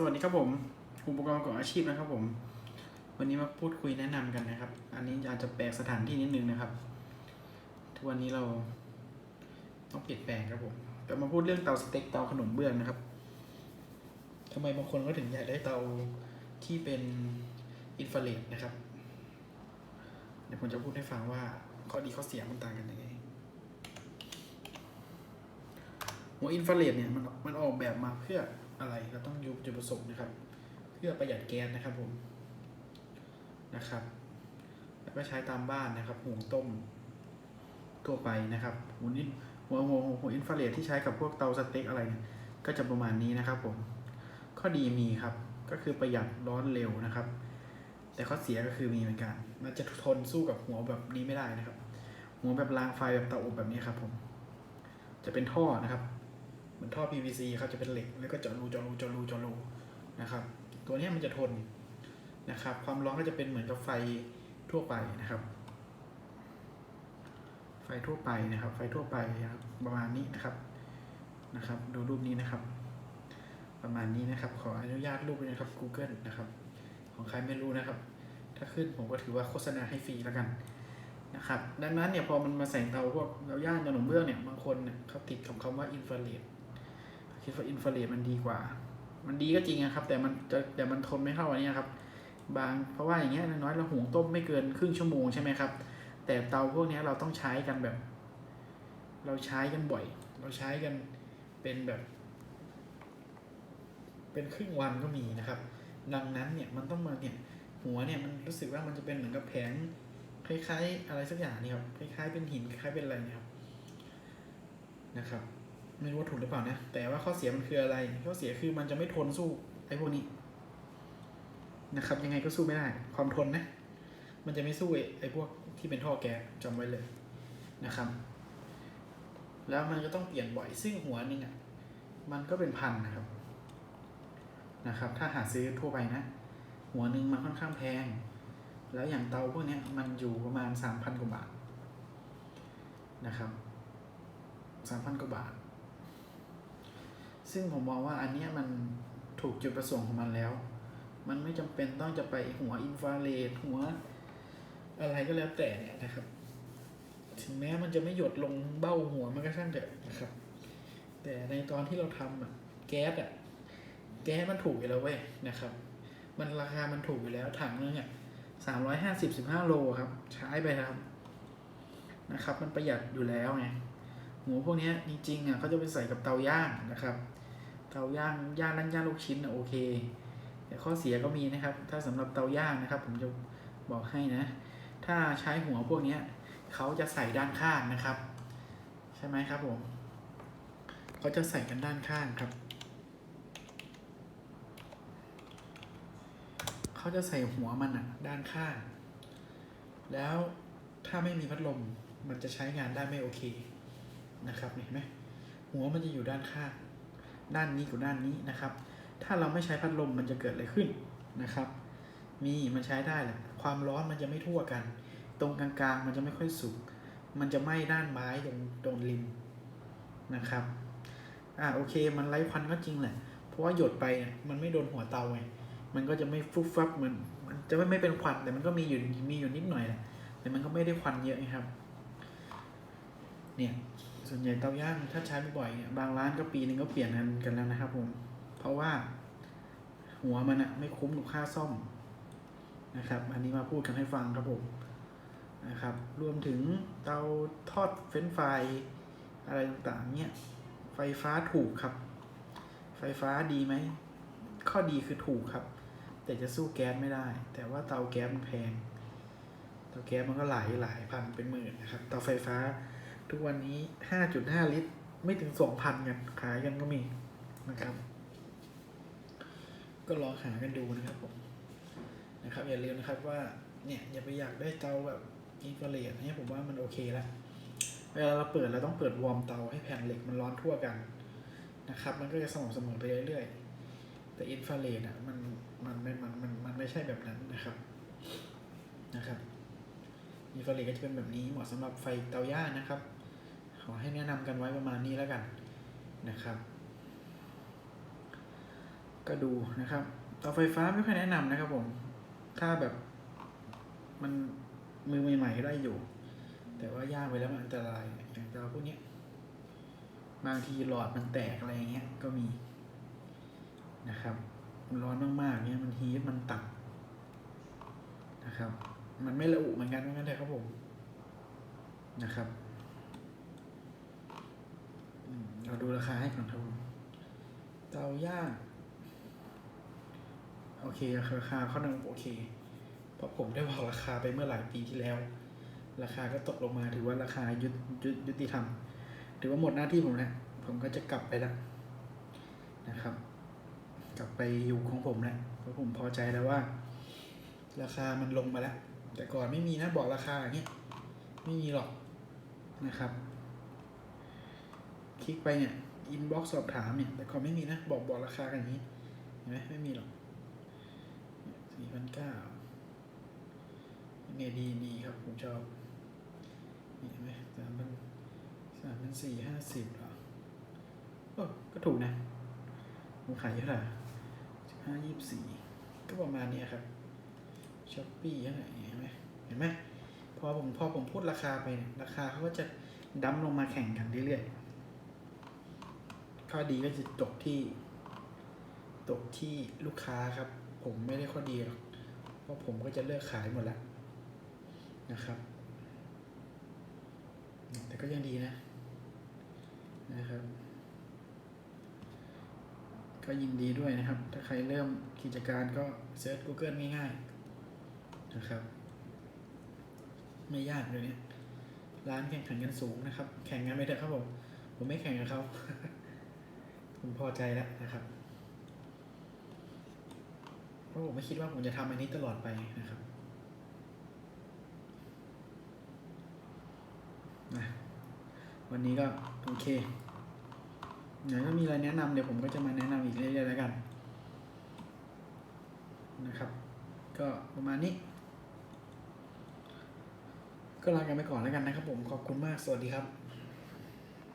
สวัสดีครับผมอุปกรณ์ประกอบอาชีพนะครับผม วันนี้มาพูดคุยแนะนำกันนะครับ อันนี้อาจจะแปลกสถานที่นิดนึงนะครับ ทุกวันนี้เราต้องเปลี่ยนแปลงครับผมแต่มาพูดเรื่องเตาสเต็กเตาขนมเบื้องนะครับทำไมบางคนก็ถึงอยากได้เตาที่เป็นอินฟราเรดนะครับ เดี๋ยวผมจะพูดให้ฟังว่าข้อดีข้อเสียมันต่างกันยังไงหัวอินฟราเรดเนี่ยมันมันออกแบบมาเพื่อ อะไรเราต้องยุจุดประสงค์นะครับ เพื่อประหยัดแก๊สนะครับผมนะครับ แล้วก็ใช้ตามบ้านนะครับหุงต้มทั่วไปนะครับหัวอินหัวหัวหัวอินฟราเรดที่ใช้กับพวกเตาสเต็กอะไรเนี่ยก็จะประมาณนี้นะครับผมข้อดีมีครับก็คือประหยัดร้อนเร็วนะครับ แต่ข้อเสียก็คือมีเหมือนกัน มันจะทนสู้กับหัวแบบนี้ไม่ได้นะครับ หัวแบบรางไฟแบบเตาอบแบบนี้ครับผม จะเป็นท่อนะครับ เหมือนท่อ PVC ครับจะเป็นเหล็กแล้วก็เจาะรูเจาะรูเจาะรูเจาะรูนะครับ ตัวนี้มันจะทนนะครับ ความร้อนก็จะเป็นเหมือนกับไฟทั่วไปนะครับ ไฟทั่วไปนะครับ ไฟทั่วไปนะครับประมาณนี้นะครับนะครับ ดูรูปนี้นะครับ ประมาณนี้นะครับ ขออนุญาตรูปด้วยนะครับ Google นะครับ ของใครไม่รู้นะครับ ถ้าขึ้นผมก็ถือว่าโฆษณาให้ฟรีแล้วกันนะครับดังนั้นเนี่ยพอมันมาใส่เตาพวกเตาย่างขนมเบื้องเนี่ยบางคนเนี่ยเขาติดกับคำว่าอินฟราเรด คิดว่าอินฟราเรดมันดีกว่า มันดีก็จริงนะครับ แต่มันจะแต่มันทนไม่เท่าอันนี้ครับ บางเพราะว่าอย่างเงี้ยน้อยเราหุงต้มไม่เกินครึ่งชั่วโมงใช่ไหมครับ แต่เตาพวกนี้เราต้องใช้กันแบบ เราใช้กันบ่อย เราใช้กันเป็นแบบ เป็นครึ่งวันก็มีนะครับ ดังนั้นเนี่ยมันต้องมาเนี่ยหัวเนี่ยมันรู้สึกว่ามันจะเป็นเหมือนกับแผงคล้ายๆ อะไรสักอย่างนี่ครับคล้ายๆเป็นหินคล้ายๆเป็นอะไรนี่ยครับนะครับ ไม่รู้ว่าถูกหรือเปล่านะ แต่ว่าข้อเสียมันคืออะไร ข้อเสียคือมันจะไม่ทนสู้ไอ้พวกนี้ นะครับ ยังไงก็สู้ไม่ได้ ความทนนะ มันจะไม่สู้ไอ้พวกที่เป็นท่อแก๊สจำไว้เลยนะครับ แล้วมันก็ต้องเปลี่ยนบ่อยซึ่งหัวนึงอะมันก็เป็นพันนะครับ นะครับ ถ้าหาซื้อทั่วไปนะ หัวหนึ่งมันค่อนข้างแพง แล้วอย่างเตาพวกนี้มันอยู่ประมาณสามพันกว่าบาทนะครับสามพันกว่าบาท ซึ่งผมมองว่าอันนี้มันถูกจุดประสงค์ของมันแล้ว มันไม่จำเป็นต้องจะไปหัวอินฟราเรดหัว อะไรก็แล้วแต่เนี่ยนะครับ ถึงแม้มันจะไม่หยดลงเบ้าหัวมันก็ช่างเถอะนะครับ แต่ในตอนที่เราทำอะแก๊สอะแก๊สมันถูกอยู่แล้วเว้ยนะครับ มันราคามันถูกอยู่แล้วถังนึงอะสามร้อยห้าสิบสิบห้าโลครับ ใช้ไปนะครับนะครับ มันประหยัดอยู่แล้วไงหมูพวกนี้จริงๆอะเขาจะไปใส่กับเตาย่างนะครับ เตาย่างย่างนั่นย่างลูกชิ้นอะโอเค แต่ข้อเสียก็มีนะครับ ถ้าสำหรับเตาย่างนะครับ ผมจะบอกให้นะ ถ้าใช้หัวพวกเนี้ยเขาจะใส่ด้านข้างนะครับ ใช่ไหมครับผมเขาจะใส่กันด้านข้างครับเขาจะใส่หัวมันอะด้านข้าง แล้วถ้าไม่มีพัดลมมันจะใช้งานได้ไม่โอเคนะครับเห็นไหมหัวมันจะอยู่ด้านข้าง ด้านนี้กับด้านนี้นะครับ ถ้าเราไม่ใช้พัดลมมันจะเกิดอะไรขึ้นนะครับ มีมันใช้ได้แหละความร้อนมันจะไม่ทั่วกัน ตรงกลางๆมันจะไม่ค่อยสุกมันจะไหม้ด้านไม้ตรงตรงริมนะครับอ่าโอเค มันไร้ควันก็จริงแหละ เพราะว่าหยดไปเนี่ยมันไม่โดนหัวเตาไงมันก็จะไม่ฟุบฟับเหมือนมันจะไม่ไม่เป็นควันแต่มันก็มีอยู่มีอยู่นิดหน่อยแหละแต่มันก็ไม่ได้ควันเยอะนะครับ เนี่ย ส่วนใหญ่เตาย่างถ้าใช้ไม่บ่อยเนี่ยบางร้านก็ปีหนึ่งก็เปลี่ยนกันกันแล้วนะครับผม เพราะว่าหัวมันอะไม่คุ้มกับค่าซ่อมนะครับ อันนี้มาพูดกันให้ฟังครับผมนะครับ รวมถึงเตาทอดเฟรนช์ฟรายอะไรต่างๆเนี่ยไฟฟ้าถูกครับ ไฟฟ้าดีไหม ข้อดีคือถูกครับ แต่จะสู้แก๊สไม่ได้ แต่ว่าเตาแก๊สมันแพง เตาแก๊สมันก็หลายหลายพันเป็นหมื่นนะครับ เตาไฟฟ้า ทุกวันนี้ห้าจุดห้าลิตร ไม่ถึงสองพันกันขายกันก็มีนะครับ ก็ลองหากันดูนะครับผมนะครับ อย่าลืมนะครับว่าเนี่ยอย่าไปอยากได้เตาแบบอินฟราเรดเนี่ยผมว่ามันโอเคแล้วเวลาเราเปิดเราต้องเปิดวอร์มเตาให้แผ่นเหล็กมันร้อนทั่วกันนะครับ มันก็จะสม่ำเสมอไปเรื่อยๆ แต่อินฟราเรดอะมันมันไม่มันมันมันไม่ใช่แบบนั้นนะครับนะครับอินฟราเรดก็จะเป็นแบบนี้เหมาะสำหรับไฟเตาย่างนะครับ อให้แนะนำกันไว้ประมาณนี้แล้วกันนะครับ ก็ดูนะครับเตาไฟฟ้าไม่ค่อยแนะนำนะครับผม ถ้าแบบมันมือใหม่ๆได้อยู่ แต่ว่าย่างไปแล้วมันอันตรายอย่างเตาพวกนี้บางทีหลอดมันแตกอะไรเงี้ยก็มีนะครับ มันร้อนมากๆเนี้ยมันฮีทมันตัดนะครับ มันไม่ระอุเหมือนกันเหมือนกันเลยครับผมนะครับ เราดูราคาให้ก่อนครับผมเตาย่างโอเคราคาเขาดังโอเค เพราะผมได้บอกราคาไปเมื่อหลายปีที่แล้ว ราคาก็ตกลงมาถือว่าราคายุติยุติยุติธรรม ถือว่าหมดหน้าที่ผมแล้วผมก็จะกลับไปแล้วนะครับ กลับไปอยู่ของผมแล้วเพราะผมพอใจแล้วว่า ราคามันลงมาแล้ว แต่ก่อนไม่มีนะบอกราคาอย่างเงี้ยไม่มีหรอกนะครับ คลิกไปเนี่ยอินบ็อกซ์สอบถามเนี่ย แต่ก่อนไม่มีนะ บอกบอกราคากันอย่างนี้ เห็นไหมไม่มีหรอกสี่พันเก้าเนี่ดีดีครับ ผมชอบนี่เห็นไหมสามพันสามพันสี่ห้าสิบหรอโอ้ก็ถูกนะผมขายเท่าไหร่สิบห้ายี่สิบสี่ก็ประมาณนี้ครับช้อปปี้ยังไงเห็นไหมเห็นไหมพอผมพอผมพูดราคาไปเนี่ยราคาเขาก็จะดั้มลงมาแข่งกันเรื่อยๆ ข้อดีก็จะตกที่ตกที่ลูกค้าครับ ผมไม่ได้ข้อดีหรอกเพราะผมก็จะเลิกขายหมดแล้วนะครับ แต่ก็ยังดีนะนะครับ ก็ยินดีด้วยนะครับ ถ้าใครเริ่มกิจการก็เซิร์ช Google ง่ายๆนะครับ ไม่ยากเลยเนี่ยร้านแข่งขันกันสูงนะครับ แข่งกันไปเถอะครับผม ผมไม่แข่งกับเขา ผมพอใจแล้วนะครับเพราะผมไม่คิดว่าผมจะทำอันนี้ตลอดไปนะครับนะวันนี้ก็โอเคเดี๋ยวถ้ามีอะไรแนะนำเดี๋ยวผมก็จะมาแนะนำอีกเรื่อยๆแล้วกัน นะครับ ก็ประมาณนี้ ก็ลากันไปก่อนแล้วกันนะครับผมขอบคุณมากสวัสดีครับ